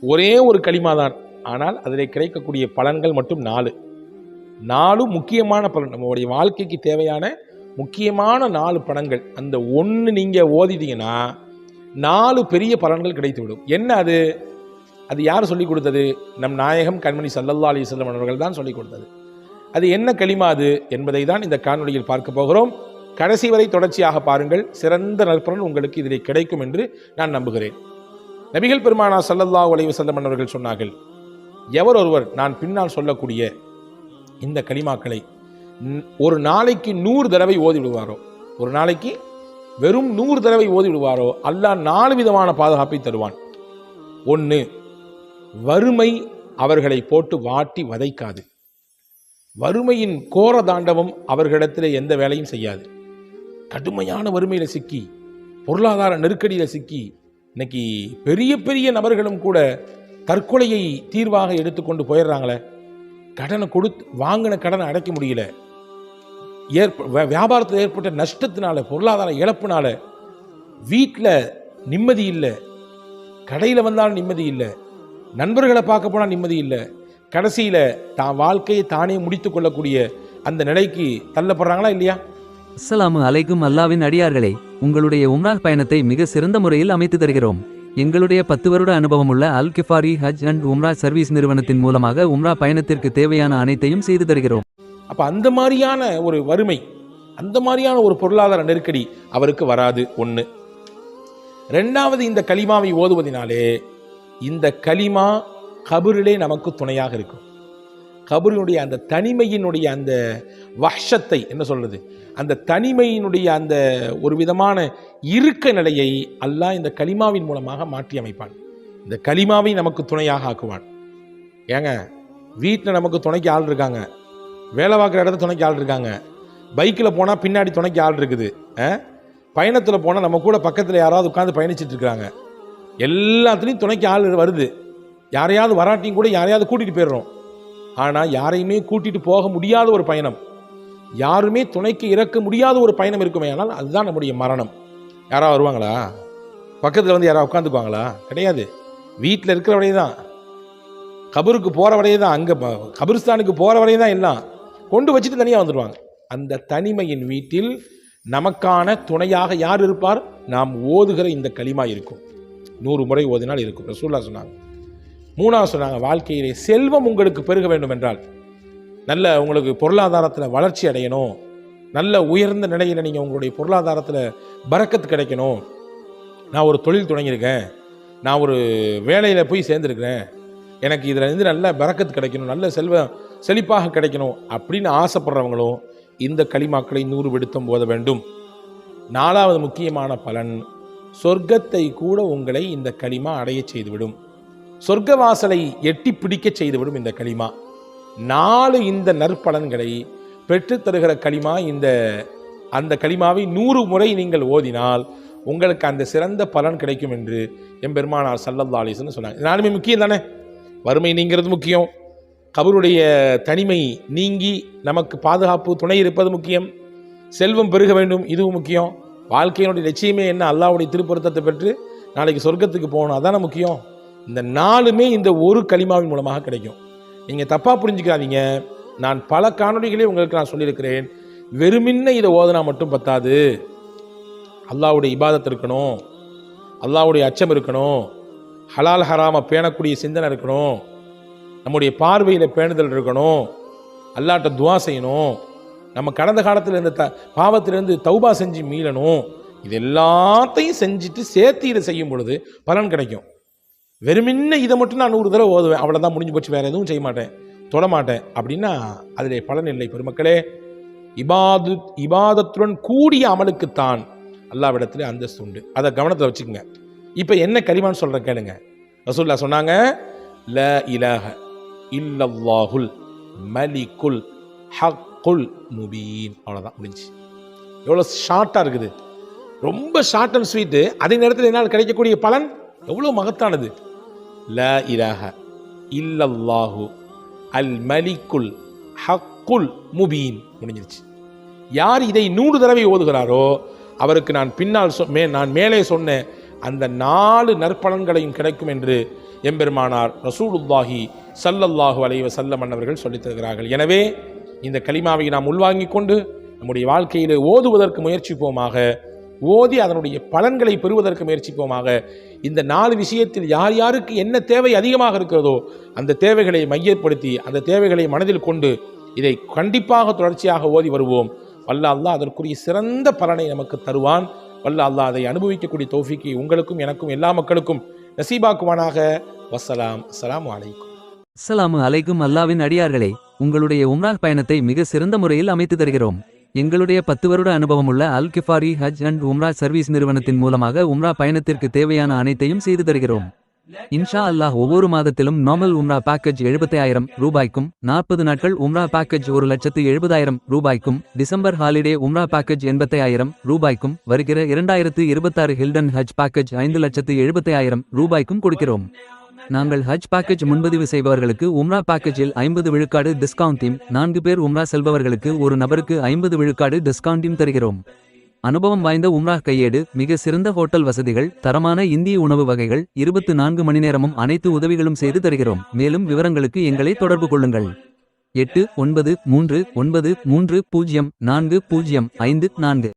ஒரே ஒரு களிமா தான். ஆனால் அதில் கிடைக்கக்கூடிய பலன்கள் மட்டும் நாலு. நாலும் முக்கியமான பலன். நம்மளுடைய வாழ்க்கைக்கு தேவையான முக்கியமான நாலு பலன்கள். அந்த ஒன்று நீங்கள் ஓதிட்டீங்கன்னா நாலு பெரிய பலன்கள் கிடைத்துவிடும். என்ன அது? அது யார் சொல்லிக் கொடுத்தது? நம் நாயகம் கண்மணி சல்லல்லா அலிஸ்லம் அவர்கள் தான் சொல்லிக் கொடுத்தது. அது என்ன களிமா அது? என்பதை தான் இந்த காணொலியில் பார்க்க போகிறோம். கடைசி வரை தொடர்ச்சியாக பாருங்கள். சிறந்த நற்பலன் உங்களுக்கு இதில் கிடைக்கும் என்று நான் நம்புகிறேன். நபிகள் பெருமானா சல்லல்லா உலைவு செல்லம் அவர்கள் சொன்னார்கள் எவர் ஒருவர் நான் பின்னால் சொல்லக்கூடிய இந்த களிமாக்களை ஒரு நாளைக்கு நூறு தடவை ஓதி விடுவாரோ ஒரு நாளைக்கு வெறும் நூறு தடவை ஓதி விடுவாரோ அல்லாஹ் நாலு விதமான பாதுகாப்பை தருவான். ஒன்று வறுமை அவர்களை போட்டு வாட்டி வதைக்காது. வறுமையின் கோர தாண்டவம் அவர்களிடத்தில் எந்த வேலையும் செய்யாது. கடுமையான வறுமையில் சிக்கி பொருளாதார நெருக்கடியில் சிக்கி இன்னைக்கு பெரிய பெரிய நபர்களும் கூட தற்கொலையை தீர்வாக எடுத்துக்கொண்டு போயிடுறாங்களே. கடனை கொடுத்து வாங்கின கடனை அடைக்க முடியல. ஏற்ப வியாபாரத்தில் ஏற்பட்ட நஷ்டத்தினால பொருளாதார இழப்புனால வீட்டில் நிம்மதி இல்லை. கடையில் வந்தாலும் நிம்மதி இல்லை. நண்பர்களை பார்க்க போனால் நிம்மதி இல்லை. கடைசியில் தான் வாழ்க்கையை தானே முடித்து கொள்ளக்கூடிய அந்த நிலைக்கு தள்ளப்படுறாங்களா இல்லையா? அஸ்ஸலாமு அலைக்கும் அல்லாவின் அடியார்களே உங்களுடைய உம்ராஹ் பயணத்தை மிக சிறந்த முறையில் அமைத்து தருகிறோம். எங்களுடைய பத்து வருட அனுபவமுள்ள அல் கிஃபாரி ஹஜ் அண்ட் உம்ரா சர்வீஸ் நிறுவனத்தின் மூலமாக உம்ரா பயணத்திற்கு தேவையான அனைத்தையும் செய்து தருகிறோம். அப்போ அந்த மாதிரியான ஒரு வறுமை அந்த மாதிரியான ஒரு பொருளாதார நெருக்கடி அவருக்கு வராது. ஒன்று ரெண்டாவது இந்த கலிமாவை ஓதுவதினாலே இந்த கலிமா கபரிலே நமக்கு துணையாக இருக்கும். கபரினுடைய அந்த தனிமையினுடைய அந்த வஷத்தை என்ன சொல்கிறது அந்த தனிமையினுடைய அந்த ஒரு விதமான இருக்க நிலையை அல்லாஹ் இந்த களிமாவின் மூலமாக மாற்றி அமைப்பான். இந்த களிமாவை நமக்கு துணையாக ஆக்குவான். ஏங்க வீட்டில் நமக்கு துணைக்கு ஆள் இருக்காங்க. வேலை பார்க்குற இடத்துல துணைக்கு ஆள் இருக்காங்க. பைக்கில் போனால் பின்னாடி துணைக்கு ஆள் இருக்குது. பயணத்தில் போனால் நம்ம கூட பக்கத்தில் யாராவது உட்காந்து பயணிச்சுட்டு இருக்காங்க. எல்லாத்துலேயும் துணைக்கு ஆள் வருது. யாரையாவது வராட்டியும் கூட யாரையாவது கூட்டிகிட்டு போயிடுறோம். ஆனால் யாரையுமே கூட்டிகிட்டு போக முடியாத ஒரு பயணம். யாருமே துணைக்கு இறக்க முடியாத ஒரு பயணம் இருக்குமே ஆனால் அதுதான் நம்முடைய மரணம். யாராவது வருவாங்களா? பக்கத்தில் வந்து யாராவது உட்காந்துக்குவாங்களா கிடையாது. வீட்டில் இருக்கிற வரையே தான் கபருக்கு போகிற வரையே தான் அங்கே கபிரிஸ்தானுக்கு போகிற வரையே தான் எல்லாம். கொண்டு வச்சுட்டு தனியாக வந்துடுவாங்க அந்த தனிமையின் வீட்டில் நமக்கான துணையாக யார் இருப்பார்? நாம் ஓதுகிற இந்த களிமா இருக்கும். நூறு முறை ஓதினால் இருக்கும். ரசூல்லா சொன்னாங்க. மூணாவது சொன்னாங்க வாழ்க்கையிலே செல்வம் உங்களுக்கு பெருக வேண்டும் என்றால் நல்ல உங்களுக்கு பொருளாதாரத்தில் வளர்ச்சி அடையணும். நல்ல உயர்ந்த நிலையில் நீங்கள் உங்களுடைய பொருளாதாரத்தில் பறக்கத்து கிடைக்கணும். நான் ஒரு தொழில் தொடங்கியிருக்கேன். நான் ஒரு வேலையில் போய் சேர்ந்துருக்கிறேன். எனக்கு இதில் இருந்து நல்ல பறக்கத்து கிடைக்கணும் நல்ல செல்வம் செழிப்பாக கிடைக்கணும் அப்படின்னு ஆசைப்படுறவங்களும் இந்த களிமாக்களை நூறு விடுத்தம் போத வேண்டும். நாலாவது முக்கியமான பலன் சொர்க்கத்தை கூட உங்களை இந்த களிமா அடையச் செய்துவிடும். சொர்க்க வாசலை எட்டி பிடிக்கச் செய்துவிடும் இந்த களிமா. நாலு இந்த நற்பலன்களை பெற்றுத் தருகிற களிமா இந்த அந்த களிமாவை நூறு முறை நீங்கள் ஓதினால் உங்களுக்கு அந்த சிறந்த பலன் கிடைக்கும் என்று எம்பெருமானார் சல்லல்லா அலிஸ்னு சொன்னாங்க நானுமே முக்கியம் தானே? வறுமை நீங்கிறது முக்கியம். கபருடைய தனிமை நீங்கி நமக்கு பாதுகாப்பு துணை இருப்பது முக்கியம். செல்வம் பெருக வேண்டும் இதுவும் முக்கியம். வாழ்க்கையினுடைய லட்சியமே என்ன? அல்லாஹ்வுடைய திருப்பொருத்தத்தை பெற்று நாளைக்கு சொர்க்கத்துக்கு போகணும் அதானே முக்கியம். இந்த நாலுமே இந்த ஒரு களிமாவின் மூலமாக கிடைக்கும். நீங்கள் தப்பாக புரிஞ்சுக்காதீங்க. நான் பல காணொளிகளே உங்களுக்கு நான் சொல்லியிருக்கிறேன். வெறுமின்ன இதை ஓதுனா மட்டும் பத்தாது. அல்லாவுடைய இபாதத் இருக்கணும். அல்லாஹ்வுடைய அச்சம் இருக்கணும். ஹலால் ஹராம பேணக்கூடிய சிந்தனை இருக்கணும். நம்முடைய பார்வையில் பேணுதல் இருக்கணும். அல்லாட்ட துவா செய்யணும். நம்ம கடந்த காலத்தில் இருந்த த பாவத்திலிருந்து தௌபா செஞ்சு மீளணும். இது எல்லாத்தையும் செஞ்சுட்டு சேர்த்து இதை செய்யும் பொழுது பலன் கிடைக்கும். வெறுமின்ன இதை மட்டும் நான் நூறு தடவை ஓதுவேன். அவ்வளோதான் முடிஞ்சு போச்சு. வேறு எதுவும் செய்ய மாட்டேன். தொட மாட்டேன். அப்படின்னா அதில் பலன் இல்லை பெருமக்களே. இபாது இபாதத்துடன் கூடிய அமலுக்குத்தான் அல்லாவிடத்தில் அந்தஸ்து உண்டு. அதை கவனத்தில் வச்சுக்கோங்க. இப்போ என்ன கரிமான்னு சொல்கிறேன் கேளுங்க. ரசூல்லா சொன்னாங்க ல இலாஹ இல்லல்லாஹுல் மலிக்குல் ஹக்குல் முபீன். அவ்வளோதான் முடிஞ்சு. எவ்வளோ ஷார்ட்டாக இருக்குது. ரொம்ப ஷார்ட் அண்ட் ஸ்வீட்டு அதே நேரத்தில் என்னால் கிடைக்கக்கூடிய பலன் எவ்வளோ மகத்தானது. ல இலாஹ இல்லல்லாஹு அல் மலிக்குல் ஹக்குல் முபீன் முடிஞ்சிருச்சு. யார் இதை நூறு தடவை ஓதுகிறாரோ அவருக்கு நான் பின்னால் சொ மே நான் மேலே சொன்ன அந்த நாலு நற்பலன்களையும் கிடைக்கும் என்று எம்பெருமானார் ரசூலுல்லாஹி சல்லல்லாஹு அலைவ சல்ல மன்னர்கள் சொல்லித் தருகிறார்கள். எனவே இந்த களிமாவை நாம் உள்வாங்கிக் கொண்டு நம்முடைய வாழ்க்கையிலே ஓதுவதற்கு முயற்சிப்போமாக ஓதி அதனுடைய பலன்களை பெறுவதற்கு முயற்சிப்போமாக. இந்த நாலு விஷயத்தில் யார் யாருக்கு என்ன தேவை அதிகமாக இருக்கிறதோ அந்த தேவைகளை மையப்படுத்தி அந்த தேவைகளை மனதில் கொண்டு இதை கண்டிப்பாக தொடர்ச்சியாக ஓதி வருவோம். வல்ல அல்லாஹ் அதற்குரிய சிறந்த பலனை நமக்கு தருவான். வல்ல அல்லாஹ் அதை அனுபவிக்கக்கூடிய தோஃபிக்கு உங்களுக்கும் எனக்கும் எல்லா மக்களுக்கும் நசீபாக்குவானாக. வசலாம் அஸ்லாம் வலைக்கும் அஸ்ஸலாமு அலைக்கும் அல்லாவின் அடியார்களே உங்களுடைய உம்ரால் பயணத்தை மிக சிறந்த முறையில் அமைத்து தருகிறோம். எங்களுடைய பத்து வருட அனுபவமுள்ள அல் கிஃபாரி ஹஜ் அண்ட் உம்ரா சர்வீஸ் நிறுவனத்தின் மூலமாக உம்ரா பயணத்திற்கு தேவையான அனைத்தையும் செய்து தருகிறோம். இன்ஷா அல்லாஹ் ஒவ்வொரு மாதத்திலும் நார்மல் உம்ரா பேக்கேஜ் எழுபத்தாயிரம் ரூபாய்க்கும் நாற்பது நாட்கள் உம்ரா பேக்கேஜ் ஒரு லட்சத்து எழுபதாயிரம் ரூபாய்க்கும் டிசம்பர் ஹாலிடே உம்ரா பேக்கேஜ் எண்பத்தாயிரம் ரூபாய்க்கும் வருகிற இரண்டாயிரத்து இருபத்தாறு ஹில்டன் ஹஜ் பேக்கேஜ் ஐந்து லட்சத்து எழுபத்தாயிரம் ரூபாய்க்கும் கொடுக்கிறோம். நாங்கள் ஹஜ் பேக்கேஜ் முன்பதிவு செய்பவர்களுக்கு உம்ரா பேக்கேஜில் ஐம்பது விழுக்காடு டிஸ்கவுண்ட்டையும் நான்கு பேர் உம்ரா செல்பவர்களுக்கு ஒரு நபருக்கு ஐம்பது விழுக்காடு டிஸ்கவுண்ட்டையும் தருகிறோம். அனுபவம் வாய்ந்த உம்ரா கையேடு மிக சிறந்த ஹோட்டல் வசதிகள் தரமான இந்திய உணவு வகைகள் இருபத்து நான்கு மணி நேரமும் அனைத்து உதவிகளும் செய்து தருகிறோம். மேலும் விவரங்களுக்கு எங்களை தொடர்பு கொள்ளுங்கள். எட்டு ஒன்பது மூன்று ஒன்பது மூன்று பூஜ்ஜியம் நான்கு பூஜ்ஜியம் ஐந்து நான்கு.